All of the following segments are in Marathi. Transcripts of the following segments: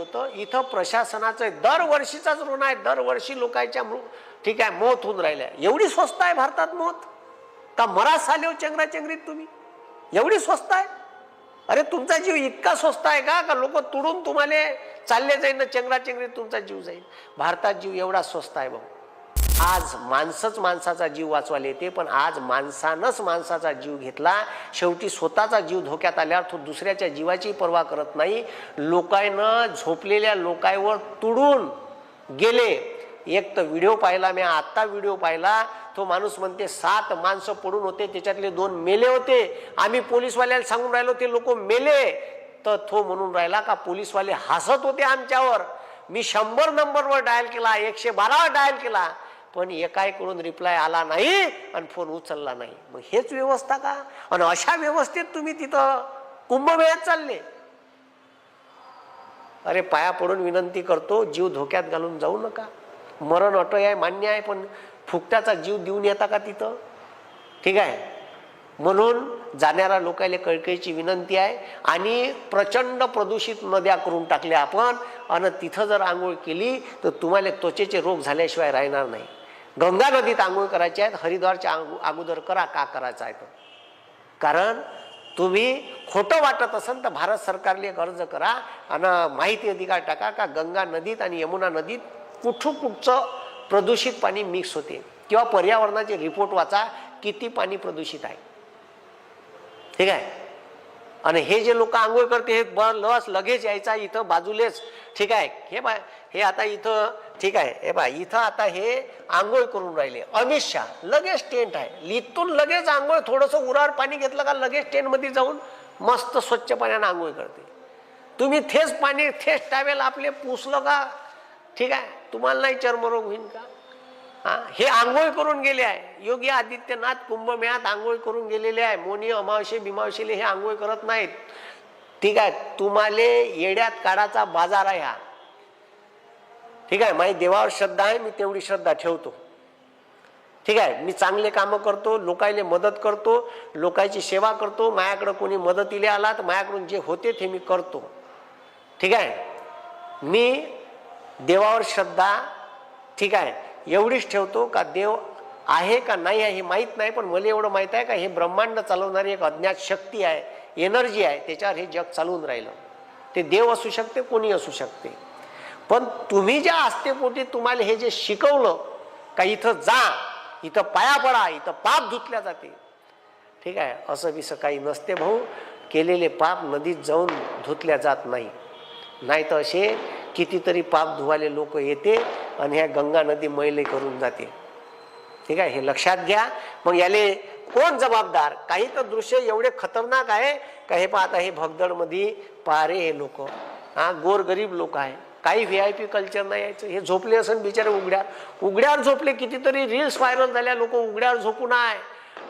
होतं. इथं प्रशासनाचं दरवर्षीचाच ऋण आहे. दरवर्षी लोकांच्या मृ ठीक आहे मौत होऊन राहिल्या. एवढी स्वस्त आहे भारतात मौत? का मरा साले हो तुम्ही? एवढी स्वस्त आहे? अरे तुमचा जीव इतका स्वस्त आहे का? का लोक तुडून तुम्हाला चालले जाईल ना? चंगराचंगरीत तुमचा जीव जाईल भारतात जीव एवढा स्वस्त आहे भाऊ आज माणसंच माणसाचा जीव वाचवायला येते पण आज माणसानंच माणसाचा जीव घेतला. शेवटी स्वतःचा जीव धोक्यात आल्यावर तो दुसऱ्याच्या जीवाची पर्वा करत नाही. लोकायनं झोपलेल्या लोकांवर तुडून गेले. एक तर व्हिडिओ पाहिला मी आत्ता व्हिडिओ पाहिला. तो माणूस म्हणते सात माणसं पडून होते त्याच्यातले दोन मेले होते. आम्ही पोलीसवाल्याला सांगून राहिलो ते लोक मेले. तर तो म्हणून राहिला का पोलीसवाले हसत होते आमच्यावर. मी शंभर नंबरवर डायल केला एकशे बारावर डायल केला. पण एकाएकडून रिप्लाय आला नाही आणि फोन उचलला नाही. मग हेच व्यवस्था का? आणि अशा व्यवस्थेत तुम्ही तिथं कुंभमेळ्यात चालले. अरे पाया पडून विनंती करतो जीव धोक्यात घालून जाऊ नका. मरण अटय आहे मान्य आहे पण फुकट्याचा जीव देऊन येता का तिथं? ठीक आहे? म्हणून जाणाऱ्या लोकांना कळकळीची विनंती आहे आणि प्रचंड प्रदूषित नद्या करून टाकल्या आपण आणि तिथं जर आंघोळ केली तर तुम्हाला त्वचेचे रोग झाल्याशिवाय राहणार नाही. गंगा नदीत आंघोळ करायची आहेत हरिद्वारच्या आंघो- अगोदर करा का करायचं आहे तो? कारण तुम्ही खोटं वाटत असन तर भारत सरकारने एक अर्ज करा आणि माहिती अधिकार टाका का गंगा नदीत आणि यमुना नदीत कुठं कुठचं प्रदूषित पाणी मिक्स होते? किंवा पर्यावरणाचे रिपोर्ट वाचा किती पाणी प्रदूषित आहे? ठीक आहे? आणि हे जे लोक आंघोळ करते हे ब लस लगेच यायचा इथं बाजूलेच. ठीक आहे. हे बा हे आता इथं ठीक आहे. हे बा इथं आता हे आंघोळ करून राहिले. अमित शहा लगेच टेंट आहे. इथून लगेच आंघोळ थोडंसं उरावर पाणी घेतलं का लगेच टेंटमध्ये जाऊन मस्त स्वच्छ पाण्यानं आंघोळ करते. तुम्ही थेच पाणी थेच टावेल आपले पुसलं का? ठीक आहे. तुम्हाला नाही चर्मरोग होईल का? हे आंघोळ करून गेले आहे. योगी आदित्यनाथ कुंभमेळ्यात आंघोळ करून गेलेले आहे. मोनी अमावशे बिमावशेले हे आंघोळ करत नाहीत. ठीक आहे तुम्हाला येड्यात काढाचा बाजार आहे हा. ठीक आहे माझी देवावर श्रद्धा आहे मी तेवढी श्रद्धा ठेवतो. ठीक आहे मी चांगले कामं करतो लोकायले मदत करतो लोकांची सेवा करतो माझ्याकडं कोणी मदतीला आला तर माझ्याकडून जे होते ते मी करतो. ठीक आहे मी देवावर श्रद्धा ठीक आहे एवढीच ठेवतो का देव आहे का नाही आहे हे माहीत नाही पण मला एवढं माहीत आहे का हे ब्रह्मांड चालवणारी एक अज्ञात शक्ती आहे एनर्जी आहे त्याच्यावर हे जग चालवून राहिलं. ते देव असू शकते कोणी असू शकते. पण तुम्ही ज्या आस्थेपोटी तुम्हाला हे जे शिकवलं का इथं जा इथं पाया पडा इथं पाप धुतल्या जाते. ठीक आहे असं बिसं काही नसते भाऊ. केलेले पाप नदीत जाऊन धुतल्या जात नाही. नाही तर असे कितीतरी पाप धुवाले लोक येते आणि ह्या गंगा नदी मैले करून जाते. ठीक आहे? हे लक्षात घ्या. मग याले कोण जबाबदार? काही तर दृश्य एवढे खतरनाक आहे का हे पाहता हे भगदडमध्ये पारे हे लोक. हा गोरगरीब लोक आहे. काही व्ही आय पी कल्चर नाही यायचं. हे झोपले असं बिचारे उघड्यावर. उघड्यावर झोपले कितीतरी रील्स व्हायरल झाल्या. लोक उघड्यावर झोपू नाही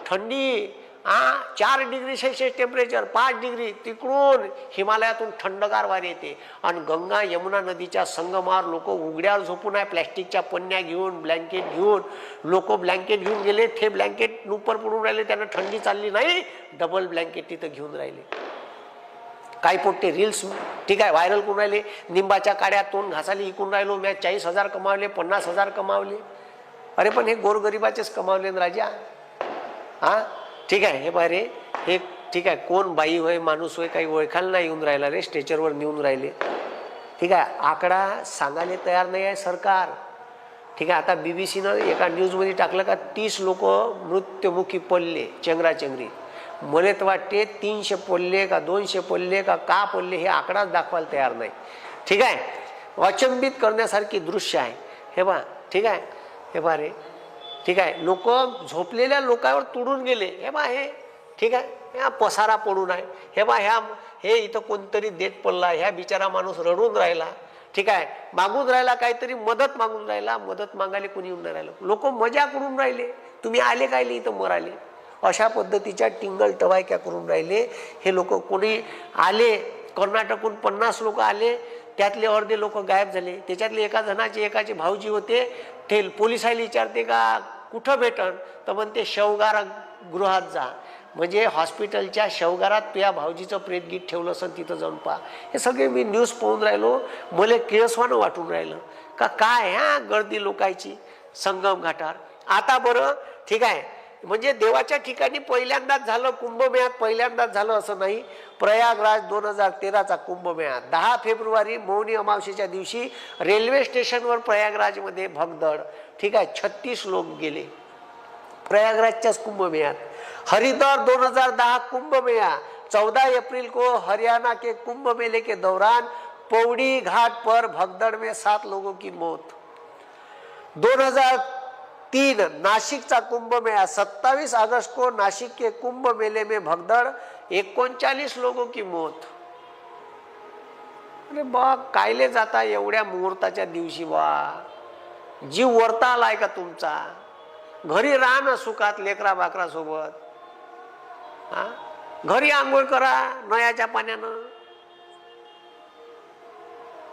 थंडी हा चार डिग्री सेल्सिअस टेम्परेचर पाच डिग्री तिकडून हिमालयातून थंडगार वारे येते. आणि गंगा यमुना नदीच्या संगमावर लोक उघड्यावर झोपून आहे प्लॅस्टिकच्या पन्न्या घेऊन ब्लँकेट घेऊन. लोक ब्लँकेट घेऊन गेले ते ब्लँकेट नुपर पडून राहिले त्यांना थंडी चालली नाही डबल ब्लँकेट तिथं घेऊन राहिले. काही पोट्टे रील्स ठीक आहे व्हायरल करून राहिले. निंबाच्या काड्या तोंड घासाली इकून राहिलो. मी चाळीस हजार कमावले पन्नास हजार कमावले. अरे पण हे गोरगरिबाचेच कमावले ना राजा. हा? ठीक आहे हे बारे हे ठीक आहे कोण बाई होय माणूस होय काही ओळखायला नाही येऊन राहिला रे स्टेचरवर नेऊन राहिले. ठीक आहे आकडा सांगायला तयार नाही आहे सरकार. ठीक आहे आता बी बी सीनं एका न्यूजमध्ये टाकलं का तीस लोक मृत्युमुखी पडले चेंगराचेंगरी मला तर वाटते तीनशे पडले का दोनशे पडले का का पडले हे आकडाच दाखवायला तयार नाही. ठीक आहे अचंबित करण्यासारखी दृश्य आहे. हे बा ठीक आहे हे बा रे. ठीक आहे? लोक झोपलेल्या लोकांवर तुडून गेले. हे बा हे ठीक आहे? ह्या पसारा पडून आहे हे बा ह्या हे इथं कोणतरी देत पडला ह्या बिचारा माणूस रडून राहिला. ठीक आहे? मागून राहिला काहीतरी मदत मागून राहिला. मदत मागायला कोणी येऊन राहिलं. लोक मजा करून राहिले. तुम्ही आले काय इथं मराले अशा पद्धतीच्या टिंगल टवायक्या करून राहिले. हे लोक कोणी आले कर्नाटकहून पन्नास लोक आले. त्यातले अर्धे लोक गायब झाले. त्याच्यातले एका जणाचे एकाचे भाऊजी होते. ते पोलिसाला विचारते का कुठं भेटन? तर म्हणते शवगार गृहात जा. म्हणजे हॉस्पिटलच्या शवगारात पिया भाऊजीचं प्रेतगीत ठेवलं असेल तिथं जाऊन पहा. हे सगळे मी न्यूज पाहून राहिलो. मला केळसवानं वाटून राहिलं. का काय हा गर्दी लोकायची? संगम घाटार. आता बरं ठीक आहे. म्हणजे देवाच्या ठिकाणी पहिल्यांदाच झालं कुंभमेळ्यात पहिल्यांदाच झालं असं नाही. प्रयागराज दोन हजार तेराचा कुंभमेळा दहा फेब्रुवारी मौनी अमावस्येच्या दिवशी रेल्वे स्टेशनवर प्रयागराजमध्ये भगदड. ठीक आहे छत्तीस लोक गेले. प्रयागराजच्याच कुंभमेळ्यात. हरिद्वार दोन हजार दहा कुंभमेळा. चौदह अप्रैल को हरियाणा के कुंभ मेले के दौरान पौड़ी घाट पर भगदड़ में सात लोगों की मौत. 2003 नासिकचा कुंभ मेळा सत्तावीस अगस्त को नासिक के कुंभ मेले में भगदड़ एकोणचाळीस लोगों की मौत. अरे बा कायले जाता एवढ्या मुहूर्ताच्या दिवशी बा. जीव वरता आलाय का तुमचा? घरी राहा ना सुखात लेकरा बाकरा सोबत. हा? घरी आंघोळ करा नयाच्या पाण्यानं.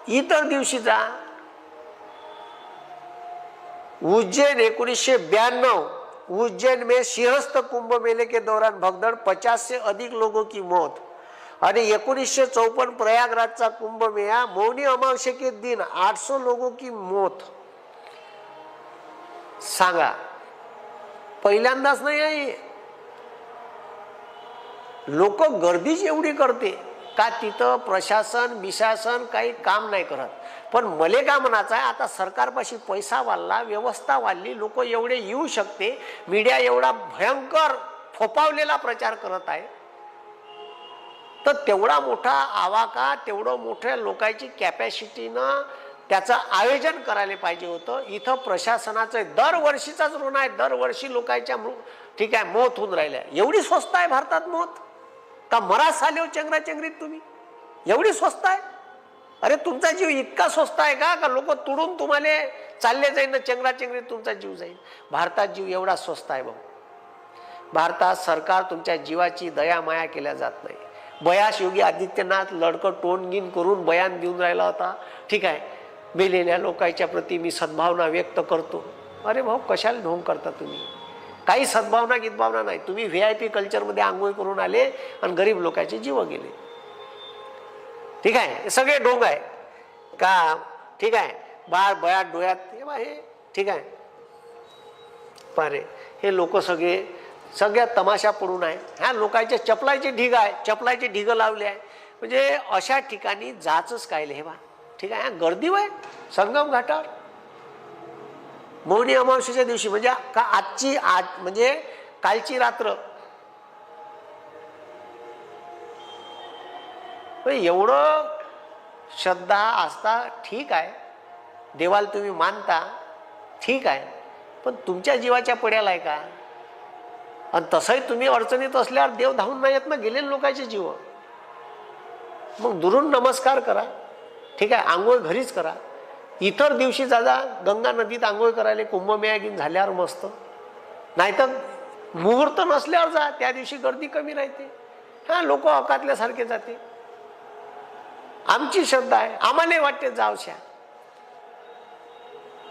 इतर दिवशी जा. उज्जैन एकोणीसशे ब्याण्णव उज्जैन में सिंहस्थ कुंभ मेले के दौरान भगदड़ पचास से अधिक लोगों की मौत आणि एकोणीसशे चौपन्न प्रयागराजचा कुंभ मेळा मौनी अमावस्ये के दिन 800 लोगों की मौत. सांगा. पहिल्यांदाच नाही आहे. लोक गर्दीच एवढी करते. का तिथं प्रशासन बिशासन काही काम नाही करत. पण मले का म्हणायचं आहे आता सरकारपाशी पैसा वाढला व्यवस्था वाढली लोक एवढे येऊ शकते. मीडिया एवढा भयंकर फोपावलेला प्रचार करत आहे. तर तेवढा मोठा आवाका तेवढं मोठ्या लोकांची कॅपॅसिटीनं त्याचं आयोजन करायला पाहिजे होतं. इथं प्रशासनाचं दरवर्षीचाच ऋण आहे. दरवर्षी लोकांच्या मृ ठीक आहे मोत होऊन राहिल्या. एवढी स्वस्त आहे भारतात मोत? का मरा साले हो तुम्ही? एवढी स्वस्त आहे? अरे तुमचा जीव इतका स्वस्त आहे का? का लोक तुडून तुम्हाला चालले जाईल ना चंगराचंगरीत तुमचा जीव जाईल भारतात जीव एवढा स्वस्त आहे भाऊ. भारतात सरकार तुमच्या जीवाची दया माया केल्या जात नाही. बयास योगी आदित्यनाथ लडकं टोनगिन करून बयान देऊन राहिला होता. ठीक आहे. मेलेल्या लोकांच्या प्रती मी सद्भावना व्यक्त करतो. अरे भाऊ कशाला ढोंग करता तुम्ही? काही सद्भावना गीतभावना नाही. तुम्ही व्ही आय पी कल्चरमध्ये आंघोळ करून आले आणि गरीब लोकांचे जीव गेले. ठीक आहे? हे सगळे ढोंग आहे. का? ठीक आहे? बाळ बयात डोळ्यात हे बा हे. ठीक आहे? पारे. हे लोक सगळे सगळ्या तमाशा पडून आहे. ह्या लोकांचे चपलाचे ढिग आहे. चपलाचे ढिगं लावले आहे. म्हणजे अशा ठिकाणी जाचच कायले हे बा. ठीक आहे? गर्दी वय संगम घाटावर. मौनी अमावस्येच्या दिवशी म्हणजे का आजची आज म्हणजे कालची रात्र. एवढं श्रद्धा आस्था ठीक आहे. देवाला तुम्ही मानता ठीक आहे. पण तुमच्या जीवाच्या पड्याला आहे का? आणि तसंही तुम्ही अडचणीत असल्यावर देव धावून नाही येत ना गेलेले लोकांचे जीव. मग दुरून नमस्कार करा. ठीक आहे आंघोळ घरीच करा. इतर दिवशी जाजा गंगा नदीत आंघोळ करायला कुंभमेळा घेऊन झाल्यावर मस्त. नाहीतर मुहूर्त नसल्यावर जा त्या दिवशी गर्दी कमी राहते. हा लोक अकातल्यासारखे जाते. आमची श्रद्धा आहे आम्हालाही वाटते जावशा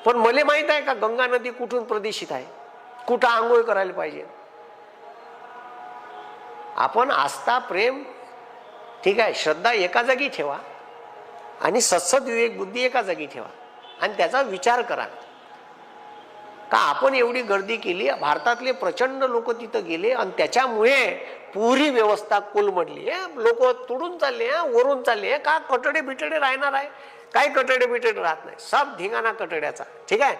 पण मला माहीत आहे का गंगा नदी कुठून प्रदूषित आहे? कुठं आंघोळ करायला पाहिजे? आपण आस्था प्रेम ठीक आहे श्रद्धा एका जागी ठेवा. आणि सत्सद विवेक बुद्धी एका जागी ठेवा. आणि त्याचा विचार करा. का आपण एवढी गर्दी केली भारतातले प्रचंड लोक तिथं गेले आणि त्याच्यामुळे पुरी व्यवस्था कोलमडली. लोक तुडून चालले वरून चालले. का कटडे बिटडे राहणार आहे? काही कटडे बिटडे राहत नाही. सब धिंगाणा कटड्याचा. ठीक आहे?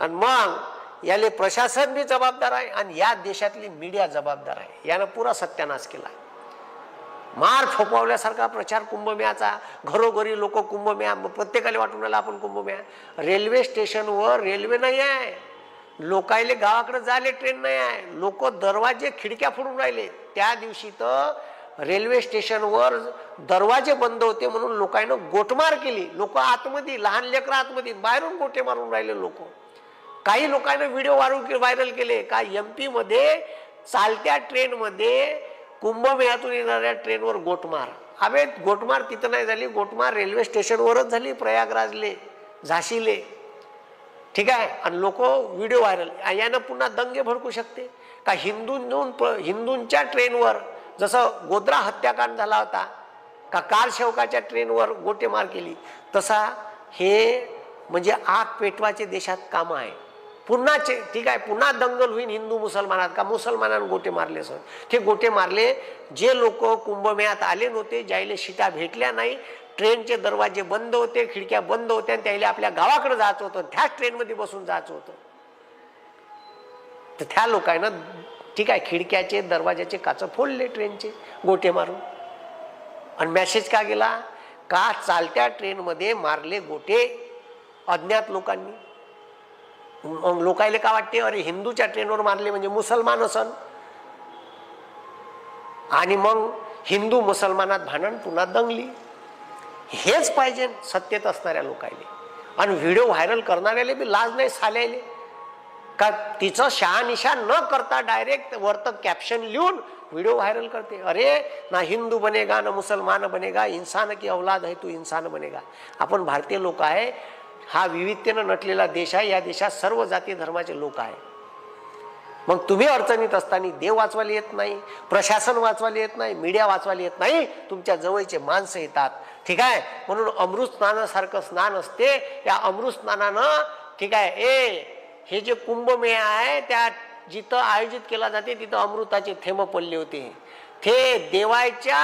आणि मग याले प्रशासन बी जबाबदार आहे आणि या देशातली मीडिया जबाबदार आहे. यानं पुरा सत्यानाश केला. मार फोपावल्यासारखा प्रचार कुंभमेळाचा. घरोघरी लोक कुंभमेळा प्रत्येकाला वाटून आला आपण कुंभमेळा. रेल्वे स्टेशनवर रेल्वे नाही आहे. लोकायले गावाकडे जायले ट्रेन नाही आहे. लोक दरवाजे खिडक्या फोडून राहिले. त्या दिवशी तर रेल्वे स्टेशनवर दरवाजे बंद होते म्हणून लोकांना गोटमार केली. लोक आतमध्ये लहान लेकरं आतमध्ये बाहेरून गोटे मारून राहिले लोक. काही लोकांना व्हिडिओ वारू व्हायरल केले. का एम पीमध्ये चालत्या ट्रेनमध्ये कुंभमेळ्यातून येणाऱ्या ट्रेनवर गोटमार. अबे गोटमार तिथं नाही झाली. गोटमार रेल्वे स्टेशनवरच झाली प्रयागराजले झाशीले. ठीक आहे? आणि लोक व्हिडिओ व्हायरल. यानं पुन्हा दंगे भडकू शकते. का हिंदूंजून प- हिंदूंच्या ट्रेनवर जसं गोद्रा हत्याकांड झाला होता का कारसेवकाच्या ट्रेनवर गोटेमार केली तसा हे म्हणजे आग पेटवाचे देशात कामं आहे पुन्हाचे ठीक आहे पुन्हा दंगल होईल हिंदू मुसलमानात का मुसलमानानं गोटे मारले सर? ते गोटे मारले जे लोक कुंभमेळ्यात आले नव्हते ज्याईले शिटा भेटल्या नाही ट्रेनचे दरवाजे बंद होते खिडक्या बंद होत्या आणि त्याला आपल्या गावाकडे जायचं होतं त्याच ट्रेनमध्ये बसून जायचं होतं. तर त्या लोकांना ठीक आहे खिडक्याचे दरवाजाचे काच फोडले ट्रेनचे गोटे मारून. आणि मेसेज का गेला? का चालत्या ट्रेनमध्ये मारले गोटे अज्ञात लोकांनी? मग लोकायले का वाटते? अरे हिंदूच्या ट्रेनवर मारले म्हणजे मुसलमान असन. आणि मग हिंदू मुसलमानात भांडण पुन्हा दंगली. हेच पाहिजे सत्तेत असणाऱ्या लोकायले. आणि व्हिडिओ व्हायरल करणाऱ्याले बी लाज नाही साल्याले. का तिचं शहानिशा न करता डायरेक्ट वरतं कॅप्शन लिहून व्हिडिओ व्हायरल करते. अरे ना हिंदू बनेगा ना मुसलमान बनेगा इंसान की औलाद आहे तू इंसान बनेगा. आपण भारतीय लोक आहे हा विविधतेनं नटलेला देश आहे. या देशात सर्व जाती धर्माचे लोक आहे. मग तुम्ही अडचणीत असताना देव वाचवायला येत नाही प्रशासन वाचवायला येत नाही मीडिया वाचवायला येत नाही तुमच्या जवळचे माणसं येतात. ठीक आहे? म्हणून अमृत स्नानासारखं स्नान असते. या अमृत स्नानानं ठीक आहे ए हे जे कुंभमेळ आहे त्या जिथं आयोजित केला जाते तिथं अमृताचे थेंब पडले होते. ते देवाच्या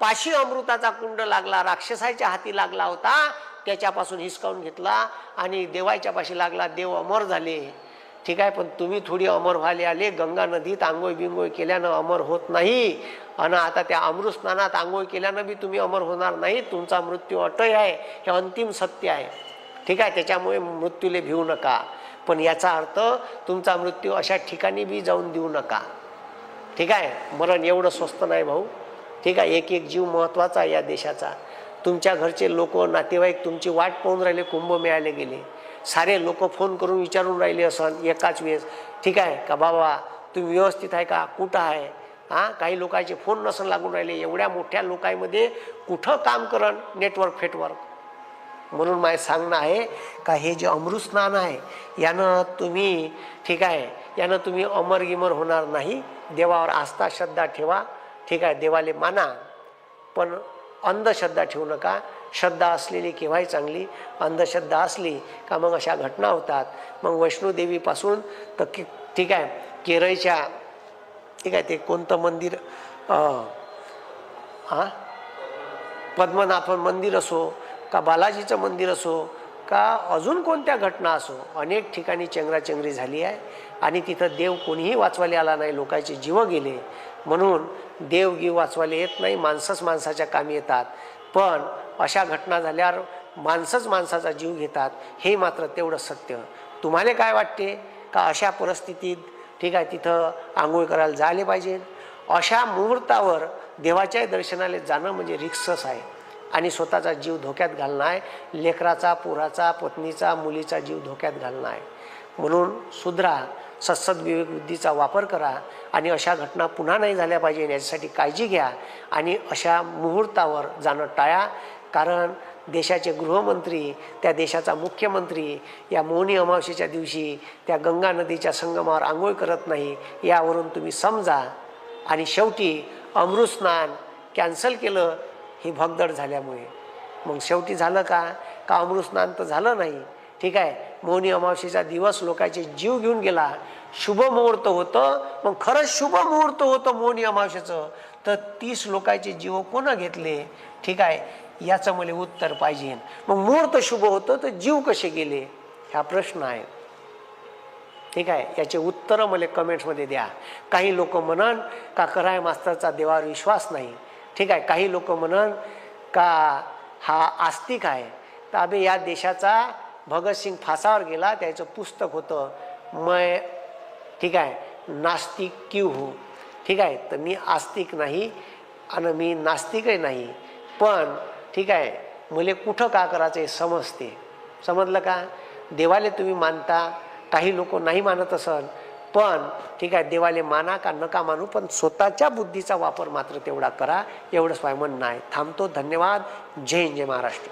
पाशी अमृताचा कुंड लागला राक्षसाच्या हाती लागला होता. त्याच्यापासून हिसकावून घेतला आणि देवाच्या पाशी लागला देव अमर झाले. ठीक आहे पण तुम्ही थोडी अमर व्हायला आले. गंगा नदीत आंघोळ बिंगोळ केल्यानं अमर होत नाही. आणि आता त्या अमृत स्नानात आंघोळ केल्यानं बी तुम्ही अमर होणार नाही. तुमचा मृत्यू अटय आहे हे अंतिम सत्य आहे. ठीक आहे त्याच्यामुळे मृत्यूले भिवू नका. पण याचा अर्थ तुमचा मृत्यू अशा ठिकाणी बी जाऊन देऊ नका. ठीक आहे मरण एवढं स्वस्त नाही भाऊ. ठीक आहे एक एक जीव महत्त्वाचा आहे या देशाचा. तुमच्या घरचे लोक नातेवाईक तुमची वाट पाहून राहिले कुंभ मिळाले गेले. सारे लोक फोन करून विचारून राहिले असन एकाच वेळेस. ठीक आहे का बाबा तुम्ही व्यवस्थित आहे का? कुठं आहे? हां? काही लोकांचे फोन नसन लागून राहिले. एवढ्या मोठ्या लोकांमध्ये कुठं काम करण? नेटवर्क फेटवर्क म्हणून माझं सांगणं आहे का हे जे अमृत स्नान आहे यानं तुम्ही ठीक आहे यानं तुम्ही अमर गिमर होणार नाही. देवावर आस्था श्रद्धा ठेवा. ठीक आहे देवाले माना. पण अंधश्रद्धा ठेवू नका. श्रद्धा असलेली केव्हाही चांगली. अंधश्रद्धा असली का मग अशा घटना होतात. मग वैष्णोदेवीपासून तर की ठीक आहे. केरळच्या ठीक आहे ते कोणतं मंदिर? हां पद्मनाभन मंदिर असो का बालाजीचं मंदिर असो का अजून कोणत्या घटना असो अनेक ठिकाणी चेंगराचेंगरी झाली आहे. आणि तिथं देव कोणीही वाचवायला आला नाही. लोकांचे जीव गेले. म्हणून देव वाचवायला येत नाही माणसंच माणसाच्या कामी येतात. पण अशा घटना झाल्यावर माणसंच माणसाचा जीव घेतात हे मात्र तेवढं सत्य. तुम्हाला काय वाटते? का अशा परिस्थितीत ठीक आहे तिथं आंघोळ करायला जायला पाहिजे? अशा मुहूर्तावर देवाच्याही दर्शनाला जाणं म्हणजे रिक्सच आहे. आणि स्वतःचा जीव धोक्यात घालणं आहे. लेकराचा पुराचा पत्नीचा मुलीचा जीव धोक्यात घालणं आहे. म्हणून सुधरा सत्सद विवेकबुद्धीचा वापर करा आणि अशा घटना पुन्हा नाही झाल्या पाहिजे याच्यासाठी काळजी घ्या आणि अशा मुहूर्तावर जाणं टाळा. कारण देशाचे गृहमंत्री त्या देशाचा मुख्यमंत्री या मोहनी अमावस्येच्या दिवशी त्या गंगा नदीच्या संगमावर आंघोळ करत नाही यावरून तुम्ही समजा. आणि शेवटी अमृत स्नान कॅन्सल केलं ही भगदड झाल्यामुळे. मग शेवटी झालं का? का अमृत स्नान तर झालं नाही? ठीक आहे? मोहनी अमावस्येचा दिवस लोकांचे जीव घेऊन गेला. शुभ मुहूर्त होतं. मग खरंच शुभ मुहूर्त होतं मोनी अमावशेचं तर तीस लोकांचे जीव कोणं घेतले? ठीक आहे? याचं मला उत्तर पाहिजे. मग मुहूर्त शुभ होतं तर जीव कसे गेले? हा प्रश्न आहे. ठीक आहे? याचे उत्तरं मला कमेंट्समध्ये द्या. काही लोक म्हणन का कराय मास्तरचा देवावर विश्वास नाही? ठीक आहे? काही लोक म्हणन का हा आस्तिक आहे? तर अबे या देशाचा भगतसिंग फासावर गेला त्याचं पुस्तक होतं मय ठीक आहे नास्तिक क्यू हो? ठीक आहे तर मी आस्तिक नाही आणि मी नास्तिकही नाही पण ठीक आहे मला कुठं का करायचं हे समजते. समजलं का? देवाले तुम्ही मानता काही लोक नाही मानत असन पण ठीक आहे देवाले माना का नका मानू पण स्वतःच्या बुद्धीचा वापर मात्र तेवढा करा एवढंच माझं म्हणणं आहे. थांबतो धन्यवाद. जय जय महाराष्ट्र.